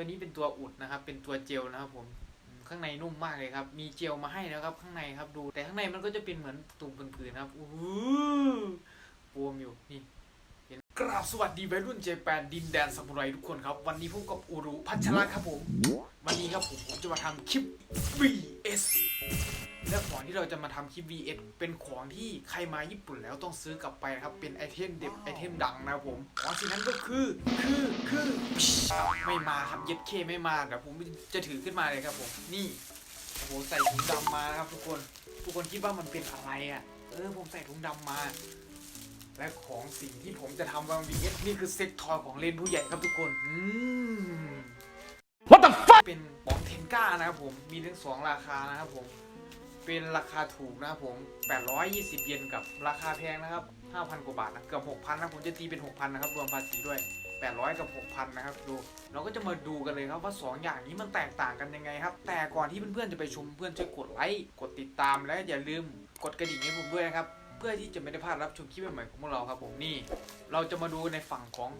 ตัวนี้เป็นตัวอุดนะครับ เป็นตัวเจลนะครับผมข้างในนุ่มมากเลยครับ มีเจลมาให้แล้วครับ ข้างในครับดู แต่ข้างในมันก็จะเป็นเหมือนตุ่มผืนๆครับอู้ปวมอยู่นี่เห็นกราบสวัสดีวัยรุ่นเจแปนดินแดนซามูไรทุกคนครับ วันนี้พบกับอูรุพัชระครับผม วันนี้ครับผมผมจะมาทำคลิป VS และของที่เราจะมาทำคลิป VS เป็นของที่ใครมาญี่ปุ่นแล้วต้องซื้อกลับไปนะครับ เป็นไอเทมเด็ดไอเทมดังนะครับผมของสิ่งนั้นก็คือคือคือไม่มาครับเย็ดเคไม่มาเดี๋ยวผมจะถือขึ้นมาเลยครับผมนี่โอ้โหใส่ถุงดำมานะครับทุกคนทุกคนคิดว่ามันเป็นอะไรอะเออผมใส่ถุงดำมา และของสิ่งที่ผมจะทำวัน VS นี่คือเซ็ตทอยของเล่นผู้ใหญ่ครับทุกคนอืม What the fuck เป็นของเทนก้านะครับผมมีทั้งสองราคานะครับผม เป็นราคาถูกนะครับผม 820 เยนกับราคาแพงนะครับ 5,000 กว่าบาทนะเกือบ6,000นะผมจะตีเป็น 6,000 นะครับ รวมภาษีด้วย 800 กับ 6,000 นะครับดู เราก็จะมาดูกันเลยครับว่า 2 อย่างนี้มันแตกต่างกันยังไงครับ แต่ก่อนที่เพื่อนๆจะไปชมเพื่อนช่วยกดไลค์ กดติดตามและอย่าลืมกดกระดิ่งให้ผมด้วยนะครับ เพื่อที่จะไม่ได้พลาดรับชมคลิปใหม่ๆของพวกเราครับผมนี่ เราจะมาดูในฝั่งของ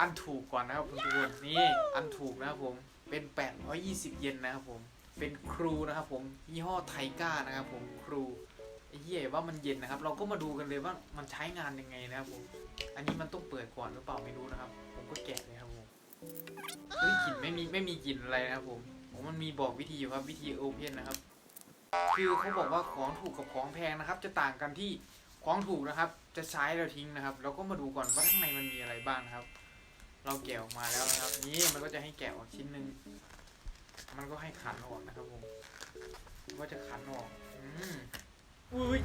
อันถูกก่อนนะครับทุกคนนี่อันถูกนะครับผมเป็น 820 เยนนะครับผม เป็นครูนะครับผมยี่ห้อไทก้านะครับผมครูไอ้เหี้ยว่ามันเย็นนะครับ เราก็มาดูกันเลยว่ามันใช้งานยังไงนะครับผมอันนี้มันต้องเปิดก่อนหรือเปล่าไม่รู้นะครับ ผมก็แกะเลยครับผมเฮ้ยกลิ่นไม่มีไม่มีกลิ่นอะไรนะครับผมผมมันมีบอกวิธีอยู่ครับวิธีโอเพนนะครับคือเขาบอกว่าของถูกกับของแพงนะครับ จะต่างกันที่ของถูกนะครับ จะใช้แล้วทิ้งนะครับ เราก็มาดูก่อนว่าข้างในมันมีอะไรบ้างนะครับ เราแกะออกมาแล้วนะครับ นี่มันก็จะให้แกะออกชิ้นหนึ่ง มันก็ให้ขันออกนะครับผมว่าจะขันออก อืมอุ้ย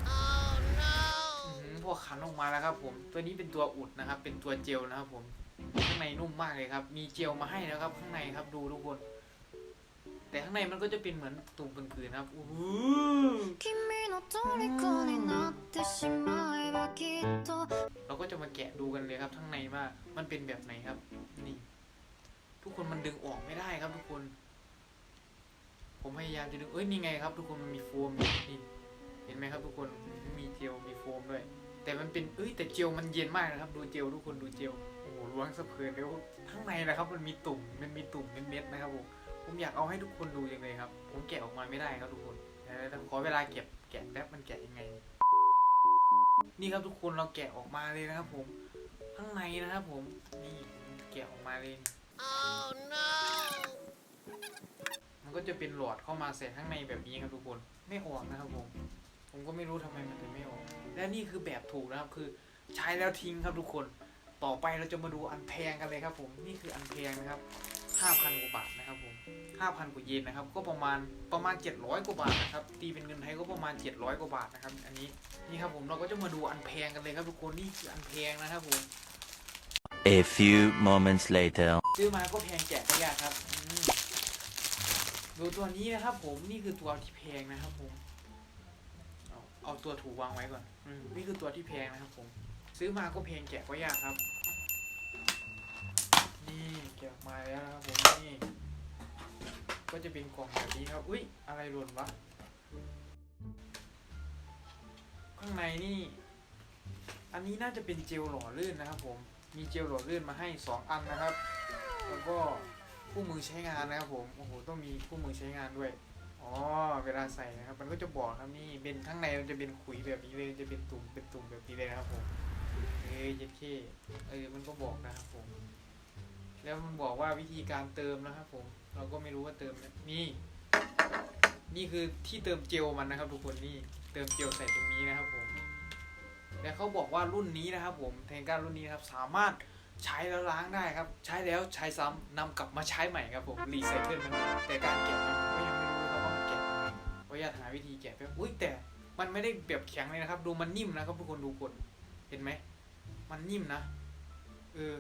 พวกขันออกมาแล้วครับ ผม ตัวนี้เป็นตัวอุดนะครับ เป็นตัวเจลนะครับ ผม ข้างในนุ่มมากเลยครับ มีเจลมาให้นะครับ ข้างในครับ ดูทุกคน แต่ข้างในมันก็จะเป็นเหมือนตุ่มเป็นคืนครับอู้เราก็จะมาแกะดูกันเลยครับข้างในว่ามันเป็นแบบไหนครับ นี่ ทุกคนมันดึงออกไม่ได้ครับทุกคน ผมพยายามจะดึงเอ้ยนี่ไงครับ ทุกคนมันมีโฟมนี่เห็นไหมครับ ทุกคนมีเจลมีโฟมด้วย แต่มันเป็นเอ้ยแต่เจลมันเย็นมากนะครับ ดูเจลทุกคนดูเจลโอ้โหล้วงสะเพลินแล้วข้างในนะครับ มันมีตุ่มมันมีตุ่มเม็ดๆนะครับผมผมอยากเอาให้ทุกคนดูยังไงครับ ผมแกะออกมาไม่ได้ครับทุกคนเดี๋ยวขอเวลาเก็บแกะแป๊บมันแกะยังไง นี่ครับทุกคนเราแกะออกมาเลยนะครับ ผมข้างในนะครับ ผมนี่แกะออกมาเลย Oh no มันก็จะเป็นหลอดเข้ามาใส่ข้างในแบบนี้ครับทุกคนไม่ออกนะครับผมผมก็ไม่รู้ทำไมมันถึงไม่ออก และนี่คือแบบถูกนะครับคือใช้แล้วทิ้งครับทุกคน ต่อไปเราจะมาดูอันแพงกันเลยครับผมนี่คืออันแพงนะครับ5,000กว่าบาทนะครับผม5,000กว่าเยนนะครับ ก็ประมาณประมาณ 700 กว่าบาทนะครับตีเป็นเงินไทยก็ประมาณ 700 กว่าบาทนะครับ อันนี้นี่ครับผมเราก็จะมาดูอันแพงกันเลยครับทุกคนนี่คืออันแพงนะครับผม A few moments later. ซื้อมาก็แพงแกะก็ยากครับอืม ดูตัวนี้นะครับผมนี่คือตัวที่แพงนะครับผม เอาเอาตัวถูกวางไว้ก่อนอืมนี่คือตัวที่แพงนะครับผม ซื้อมาก็แพงแกะก็ยากครับ นี่แกะมาแล้วนะครับผมนี่ก็จะเป็นกล่องแบบนี้ครับ อุ้ยอะไรหล่นวะ ข้างในนี่ อันนี้น่าจะเป็นเจลหล่อลื่นนะครับผม มีเจลหล่อลื่นมาให้ 2 อันนะครับ แล้วก็ คู่มือใช้งานนะครับผมโอ้โหต้องมีคู่มือใช้งานด้วยอ๋อเวลาใส่นะครับ มันก็จะบอกครับนี่เป็นข้างในมันจะเป็นขุยแบบนี้เลยจะเป็นตุ่มเป็นตุ่มแบบนี้เลยนะครับผมเอ้ยเย็ดเคเออมันก็บอกนะครับผม แล้วมันบอกว่าวิธีการเติมนะครับผม เราก็ไม่รู้ว่าเติมนะนี่ นี่คือที่เติมเจลมันนะครับ ทุกคนนี่เติมเจลใส่ตรงนี้นะครับผม และเขาบอกว่ารุ่นนี้นะครับผมเทนก้ารุ่นนี้นะครับ สามารถ ใช้แล้วล้างได้ครับ ใช้แล้วใช้ซ้ำนำกลับมาใช้ใหม่ครับผมรีไซเคิลนะครับแต่การแกะมันผมก็ยังไม่รู้เลยครับว่ามันแกะยังไงว่าอยากหาวิธีแกะแป๊บอุ้ยแต่มันไม่ได้แบบแข็งเลยนะครับ ดูมันนิ่มนะครับทุกคนดูกดเห็นไหมมันนิ่มนะเออ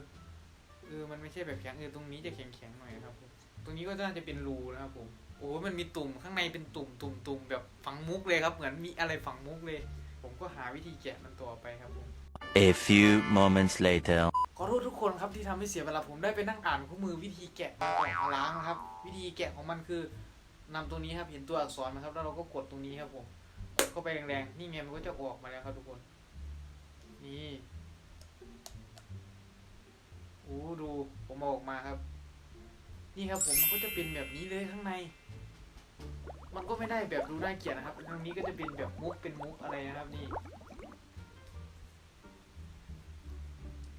เออมันไม่ใช่แบบแข็งเออตรงนี้จะแข็งๆหน่อยนะครับผมตรงนี้ก็น่าจะเป็นรูนะครับผมโอ้มันมีตุ่มข้างในเป็นตุ่มตุ่มตุ่มแบบฝังมุกเลยครับ เหมือนมีอะไรฝังมุกเลย ผมก็หาวิธีแกะมันต่อไปครับผม A few moments later. ขอโทษทุกคนครับที่ทำให้เสียเวลาผมได้ไปนั่งอ่านคู่มือวิธีแกะมันก่อนล้างนะครับ วิธีแกะของมันคือนำตรงนี้ครับเห็นตัวอักษรไหมครับ แล้วเราก็กดตรงนี้ครับผมกดเข้าไปแรงๆนี่ไงมันก็จะออกมาแล้วครับทุกคน นี่โอ้ดูผมออกมาครับ นี่ครับผมมันก็จะเป็นแบบนี้เลยข้างใน มันก็ไม่ได้แบบดูน่าเกลียดนะครับตรงนี้ก็จะเป็นแบบมุกเป็นมุกอะไรนะครับนี่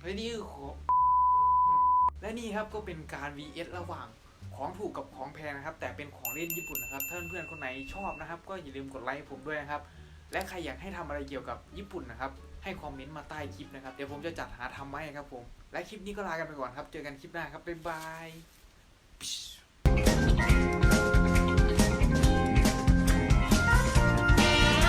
เฮ้ยนี่คือของและนี่ครับก็เป็นการ vs ระหว่างของถูกกับของแพงนะครับ แต่เป็นของเล่นญี่ปุ่นนะครับถ้าเพื่อนๆคนไหนชอบนะครับ ก็อย่าลืมกดไลค์ผมด้วยนะครับ และใครอยากให้ทำอะไรเกี่ยวกับญี่ปุ่นนะครับให้คอมเมนต์มาใต้คลิปนะครับเดี๋ยวผมจะจัดหาทำมาให้ครับผมและคลิปนี้ก็ลากันไปก่อนครับ เจอกันคลิปหน้าครับบ๊ายบาย